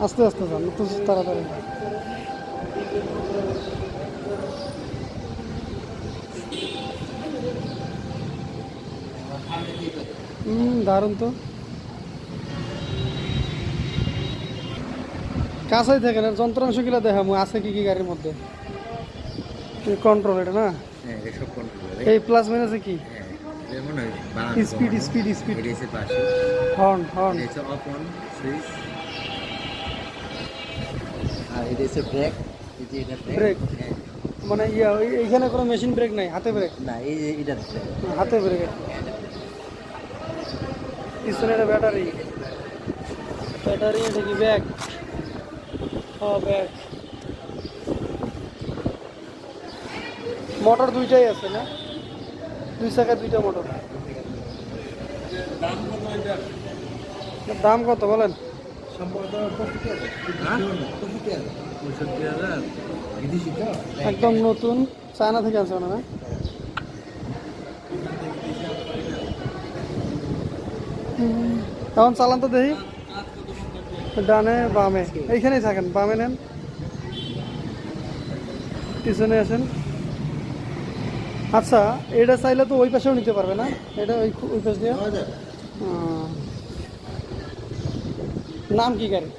আস্তে আস্তে যান একটু তাড়াতাড়ি হুম দারুণ তো। কাছেই থাকেন যন্ত্রাংশগুলো দেখামু আছে কি কি গাড়ির মধ্যে? কন্ট্রোল এটা না? হ্যাঁ এই প্লাস মাইনাসে কি? Speed speed speed horn horn. Off on switch এটা হচ্ছে ব্রেক এই যে এটা ব্রেক হ্যাঁ। মানে ইয়া এইখানে কোনো মেশিন ব্রেক নাই হাতে ব্রেক না এই যে এটা ব্রেক হাতে ব্রেক পিছনে একটা ব্যাটারি ব্যাটারি এটা কি ব্যাগ হ্যাঁ ব্যাগ মোটর দুইটাই আছে না? দুই চাকা দুইটা মোটর দাম কত বলেন? হ্যাঁ? একদম নতুন। চায়না থেকে আছে না? এখন চালান তো দেখি। ডানে বামে। এইখানেই থাকেন বামে নেন। পিছনে আসেন। আচ্ছা এটা চাইলে তো ওই পাশেও নিতে পারবে না? এটা ওই ওই পাশ দিয়ে। নাম কি গাড়ি